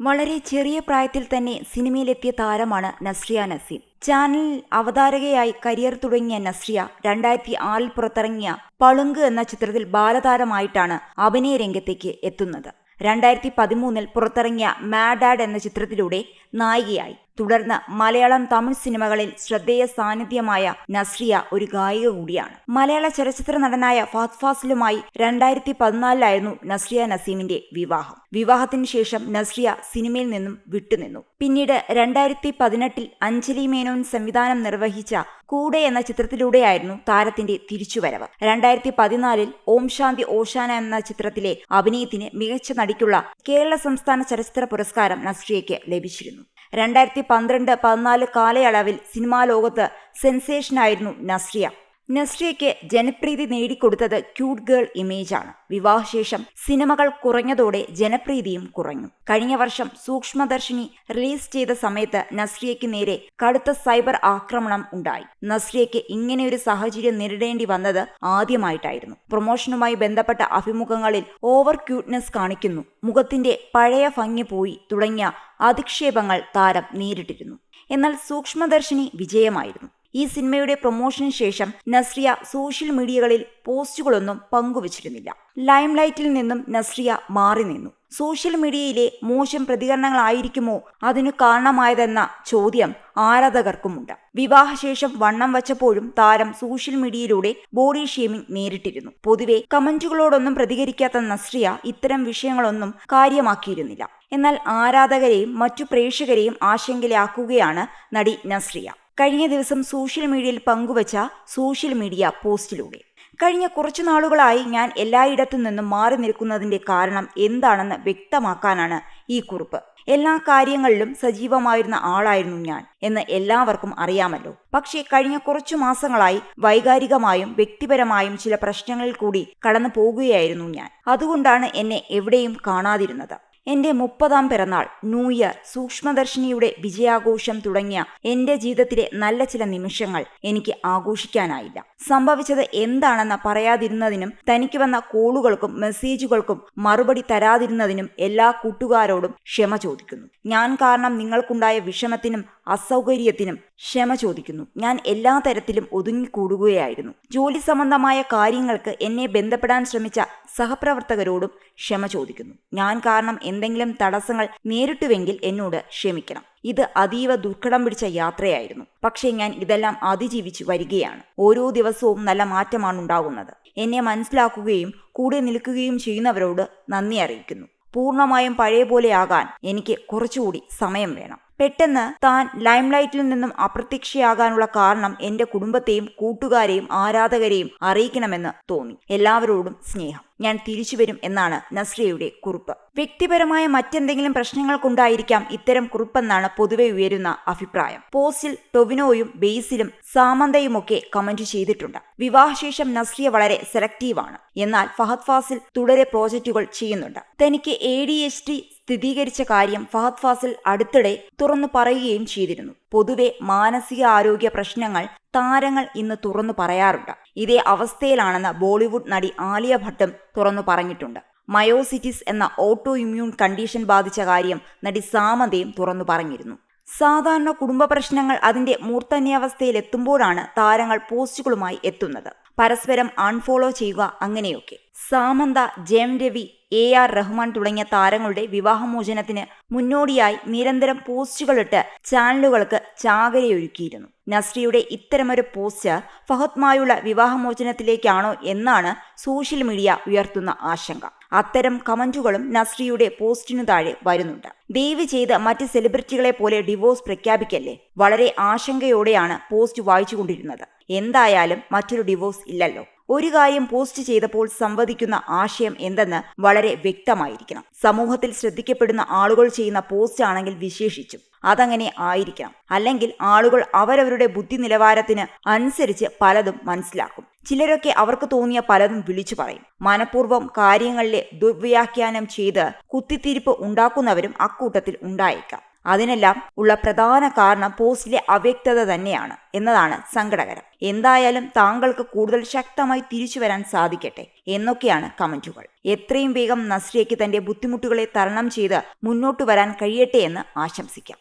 വളരെ ചെറിയ പ്രായത്തിൽ തന്നെ സിനിമയിലെത്തിയ താരമാണ് നസ്രിയ നസീം. ചാനലിൽ അവതാരകയായി കരിയർ തുടങ്ങിയ നസ്രിയ രണ്ടായിരത്തി ആറിൽ പുറത്തിറങ്ങിയ പളുങ്ക് എന്ന ചിത്രത്തിൽ ബാലതാരമായിട്ടാണ് അഭിനയ രംഗത്തേക്ക് എത്തുന്നത്. രണ്ടായിരത്തി പതിമൂന്നിൽ പുറത്തിറങ്ങിയ മാഡാഡ് എന്ന ചിത്രത്തിലൂടെ നായികയായി. തുടർന്ന് മലയാളം തമിഴ് സിനിമകളിൽ ശ്രദ്ധേയ സാന്നിധ്യമായ നസ്രിയ ഒരു ഗായിക കൂടിയാണ്. മലയാള ചലച്ചിത്ര നടനായ ഫഹദ് ഫാസിലുമായി രണ്ടായിരത്തി പതിനാലിലായിരുന്നു നസ്രിയ നസീമിന്റെ വിവാഹം. വിവാഹത്തിന് ശേഷം നസ്രിയ സിനിമയിൽ നിന്നും വിട്ടുനിന്നു. പിന്നീട് രണ്ടായിരത്തി പതിനെട്ടിൽ അഞ്ജലി മേനോൻ സംവിധാനം നിർവഹിച്ച കൂടെ എന്ന ചിത്രത്തിലൂടെയായിരുന്നു താരത്തിന്റെ തിരിച്ചുവരവ്. രണ്ടായിരത്തി പതിനാലിൽ ഓം ശാന്തി ഓശാന എന്ന ചിത്രത്തിലെ അഭിനയത്തിന് മികച്ച നടിക്കുള്ള കേരള സംസ്ഥാന ചലച്ചിത്ര പുരസ്കാരം നസ്രിയയ്ക്ക് ലഭിച്ചിരുന്നു. രണ്ടായിരത്തി പന്ത്രണ്ട് പതിനാല് കാലയളവിൽ സിനിമാ ലോകത്ത് സെൻസേഷനായിരുന്നു നസ്രിയ. നസ്രിയയ്ക്ക് ജനപ്രീതി നേടിക്കൊടുത്തത് ക്യൂട്ട് ഗേൾ ഇമേജാണ്. വിവാഹശേഷം സിനിമകൾ കുറഞ്ഞതോടെ ജനപ്രീതിയും കുറഞ്ഞു. കഴിഞ്ഞ വർഷം സൂക്ഷ്മദർശിനി റിലീസ് ചെയ്ത സമയത്ത് നസ്രിയയ്ക്ക് നേരെ കടുത്ത സൈബർ ആക്രമണം ഉണ്ടായി. നസ്രിയയ്ക്ക് ഇങ്ങനെയൊരു സാഹചര്യം നേരിടേണ്ടി വന്നത് ആദ്യമായിട്ടായിരുന്നു. പ്രൊമോഷനുമായി ബന്ധപ്പെട്ട അഭിമുഖങ്ങളിൽ ഓവർ ക്യൂട്ട്നെസ് കാണിക്കുന്നു. മുഖത്തിന്റെ പഴയ ഭംഗി പോയി തുടങ്ങിയ അധിക്ഷേപങ്ങൾ താരം നേരിട്ടിരുന്നു. എന്നാൽ സൂക്ഷ്മദർശിനി വിജയമായിരുന്നു. ഈ സിനിമയുടെ പ്രൊമോഷന് ശേഷം നസ്രിയ സോഷ്യൽ മീഡിയകളിൽ പോസ്റ്റുകളൊന്നും പങ്കുവച്ചിരുന്നില്ല. ലൈംലൈറ്റിൽ നിന്നും നസ്രിയ മാറി നിന്നു. സോഷ്യൽ മീഡിയയിലെ മോശം പ്രതികരണങ്ങളായിരിക്കുമോ അതിനു കാരണമായതെന്ന ചോദ്യം ആരാധകർക്കുമുണ്ട്. വിവാഹശേഷം വണ്ണം വച്ചപ്പോഴും താരം സോഷ്യൽ മീഡിയയിലൂടെ ബോഡി ഷേമിംഗ് നേരിട്ടിരുന്നു. പൊതുവെ കമന്റുകളോടൊന്നും പ്രതികരിക്കാത്ത നസ്രിയ ഇത്തരം വിഷയങ്ങളൊന്നും കാര്യമാക്കിയിരുന്നില്ല. എന്നാൽ ആരാധകരെയും മറ്റു പ്രേക്ഷകരെയും ആശങ്കയിലാക്കുകയാണ് നടി നസ്രിയ. കഴിഞ്ഞ ദിവസം സോഷ്യൽ മീഡിയയിൽ പങ്കുവച്ച സോഷ്യൽ മീഡിയ പോസ്റ്റിലൂടെ. കഴിഞ്ഞ കുറച്ചു നാളുകളായി ഞാൻ എല്ലായിടത്തു നിന്നും മാറി നിൽക്കുന്നതിന്റെ കാരണം എന്താണെന്ന് വ്യക്തമാക്കാനാണ് ഈ കുറിപ്പ്. എല്ലാ കാര്യങ്ങളിലും സജീവമായിരുന്ന ആളായിരുന്നു ഞാൻ എന്ന് എല്ലാവർക്കും അറിയാമല്ലോ. പക്ഷേ കഴിഞ്ഞ കുറച്ചു മാസങ്ങളായി വൈകാരികമായും വ്യക്തിപരമായും ചില പ്രശ്നങ്ങളിൽ കൂടി കടന്നു പോകുകയായിരുന്നു ഞാൻ. അതുകൊണ്ടാണ് എന്നെ എവിടെയും കാണാതിരുന്നത്. എന്റെ മുപ്പതാം പിറന്നാൾ ന്യൂ ഇയർ സൂക്ഷ്മദർശിനിയുടെ വിജയാഘോഷം തുടങ്ങിയ എന്റെ ജീവിതത്തിലെ നല്ല ചില നിമിഷങ്ങൾ എനിക്ക് ആഘോഷിക്കാനായില്ല. സംഭവിച്ചത് എന്താണെന്ന് പറയാതിരുന്നതിനും തനിക്ക് വന്ന കോളുകൾക്കും മെസ്സേജുകൾക്കും മറുപടി തരാതിരുന്നതിനും എല്ലാ കൂട്ടുകാരോടും ക്ഷമ ചോദിക്കുന്നു. ഞാൻ കാരണം നിങ്ങൾക്കുണ്ടായ വിഷമത്തിനും അസൗകര്യത്തിനും ക്ഷമ ചോദിക്കുന്നു. ഞാൻ എല്ലാ തരത്തിലും ഒതുങ്ങിക്കൂടുകയായിരുന്നു. ജോലി സംബന്ധമായ കാര്യങ്ങൾക്ക് എന്നെ ബന്ധപ്പെടാൻ ശ്രമിച്ച സഹപ്രവർത്തകരോടും ക്ഷമ ചോദിക്കുന്നു. ഞാൻ കാരണം എന്തെങ്കിലും തടസ്സങ്ങൾ നേരിട്ടുവെങ്കിൽ എന്നോട് ക്ഷമിക്കണം. ഇത് അതീവ ദുർഘടം പിടിച്ച യാത്രയായിരുന്നു. പക്ഷേ ഞാൻ ഇതെല്ലാം അതിജീവിച്ച് വരികയാണ്. ഓരോ ദിവസവും നല്ല മാറ്റമാണ് ഉണ്ടാകുന്നത്. എന്നെ മനസ്സിലാക്കുകയും കൂടെ നിൽക്കുകയും ചെയ്യുന്നവരോട് നന്ദി അറിയിക്കുന്നു. പൂർണമായും പഴയ പോലെയാകാൻ എനിക്ക് കുറച്ചുകൂടി സമയം വേണം. പെട്ടെന്ന് താൻ ലൈംലൈറ്റിൽ നിന്നും അപ്രത്യക്ഷയാകാനുള്ള കാരണം എന്റെ കുടുംബത്തെയും കൂട്ടുകാരെയും ആരാധകരെയും അറിയിക്കണമെന്ന് തോന്നി. എല്ലാവരോടും സ്നേഹം. ഞാൻ തിരിച്ചുവരും എന്നാണ് നസ്രിയയുടെ കുറിപ്പ്. വ്യക്തിപരമായ മറ്റെന്തെങ്കിലും പ്രശ്നങ്ങൾക്കുണ്ടായിരിക്കാം ഇത്തരം കുറിപ്പെന്നാണ് പൊതുവെ ഉയരുന്ന അഭിപ്രായം. പോസ്റ്റിൽ ടൊവിനോയും ബേസിലും സാമന്തയുമൊക്കെ കമന്റ് ചെയ്തിട്ടുണ്ട്. വിവാഹശേഷം നസ്രിയ വളരെ സെലക്റ്റീവാണ്. എന്നാൽ ഫഹദ് ഫാസിൽ തുടരെ പ്രോജക്റ്റുകൾ ചെയ്യുന്നുണ്ട്. തനിക്ക് എ ഡി എച്ച് ടി സ്ഥിരീകരിച്ച കാര്യം ഫഹദ് ഫാസിൽ അടുത്തിടെ തുറന്നു പറയുകയും ചെയ്തിരുന്നു. പൊതുവെ മാനസിക ആരോഗ്യ പ്രശ്നങ്ങൾ താരങ്ങൾ ഇന്ന് തുറന്നു പറയാറുണ്ട്. ഇതേ അവസ്ഥയിലാണെന്ന് ബോളിവുഡ് നടി ആലിയ ഭട്ടും തുറന്നു പറഞ്ഞിട്ടുണ്ട്. മയോസിറ്റിസ് എന്ന ഓട്ടോ ഇമ്മ്യൂൺ കണ്ടീഷൻ ബാധിച്ച കാര്യം നടി സാമന്തയും തുറന്നു പറഞ്ഞിരുന്നു. സാധാരണ കുടുംബ പ്രശ്നങ്ങൾ അതിന്റെ മൂർധന്യാവസ്ഥയിൽ എത്തുമ്പോഴാണ് താരങ്ങൾ പോസ്റ്റുകളുമായി എത്തുന്നത്. പരസ്പരം അൺഫോളോ ചെയ്യുക അങ്ങനെയൊക്കെ. സാമന്ത ജയം രവി എ ആർ റഹ്മാൻ തുടങ്ങിയ താരങ്ങളുടെ വിവാഹമോചനത്തിന് മുന്നോടിയായി നിരന്തരം പോസ്റ്റുകളിട്ട് ചാനലുകൾക്ക് ചാകരയൊരുക്കിയിരുന്നു. നസ്രിയുടെ ഇത്തരമൊരു പോസ്റ്റ് ഫഹദ്മായുള്ള വിവാഹമോചനത്തിലേക്കാണോ എന്നാണ് സോഷ്യൽ മീഡിയ ഉയർത്തുന്ന ആശങ്ക. അത്തരം കമന്റുകളും നസ്രിയുടെ പോസ്റ്റിനു താഴെ വരുന്നുണ്ട്. ദയവ് ചെയ്ത് മറ്റ് സെലിബ്രിറ്റികളെ പോലെ ഡിവോഴ്സ് പ്രഖ്യാപിക്കല്ലേ? വളരെ ആശങ്കയോടെയാണ് പോസ്റ്റ് വായിച്ചുകൊണ്ടിരുന്നത്. എന്തായാലും മറ്റൊരു ഡിവോഴ്സ് ഇല്ലല്ലോ. ഒരു കാര്യം പോസ്റ്റ് ചെയ്തപ്പോൾ സംവദിക്കുന്ന ആശയം എന്തെന്ന് വളരെ വ്യക്തമായിരിക്കണം. സമൂഹത്തിൽ ശ്രദ്ധിക്കപ്പെടുന്ന ആളുകൾ ചെയ്യുന്ന പോസ്റ്റ് ആണെങ്കിൽ വിശേഷിച്ചും അതങ്ങനെ ആയിരിക്കണം. അല്ലെങ്കിൽ ആളുകൾ അവരവരുടെ ബുദ്ധി നിലവാരത്തിന് അനുസരിച്ച് പലതും മനസ്സിലാക്കും. ചിലരൊക്കെ അവർക്ക് തോന്നിയ പലതും വിളിച്ചു പറയും. മനഃപൂർവം കാര്യങ്ങളിലെ ദുർവ്യാഖ്യാനം ചെയ്ത് കുത്തിത്തിരിപ്പ് ഉണ്ടാക്കുന്നവരും അക്കൂട്ടത്തിൽ ഉണ്ടായേക്കാം. അതിനെല്ലാം ഉള്ള പ്രധാന കാരണം പോസ്റ്റിലെ അവ്യക്തത തന്നെയാണ് എന്നതാണ് സങ്കടകരം. എന്തായാലും താങ്കൾക്ക് കൂടുതൽ ശക്തമായി തിരിച്ചു വരാൻ സാധിക്കട്ടെ എന്നൊക്കെയാണ് കമന്റുകൾ. എത്രയും വേഗം നസ്രിയയ്ക്ക് തന്റെ ബുദ്ധിമുട്ടുകളെ തരണം ചെയ്ത് മുന്നോട്ടു വരാൻ കഴിയട്ടെ എന്ന് ആശംസിക്കാം.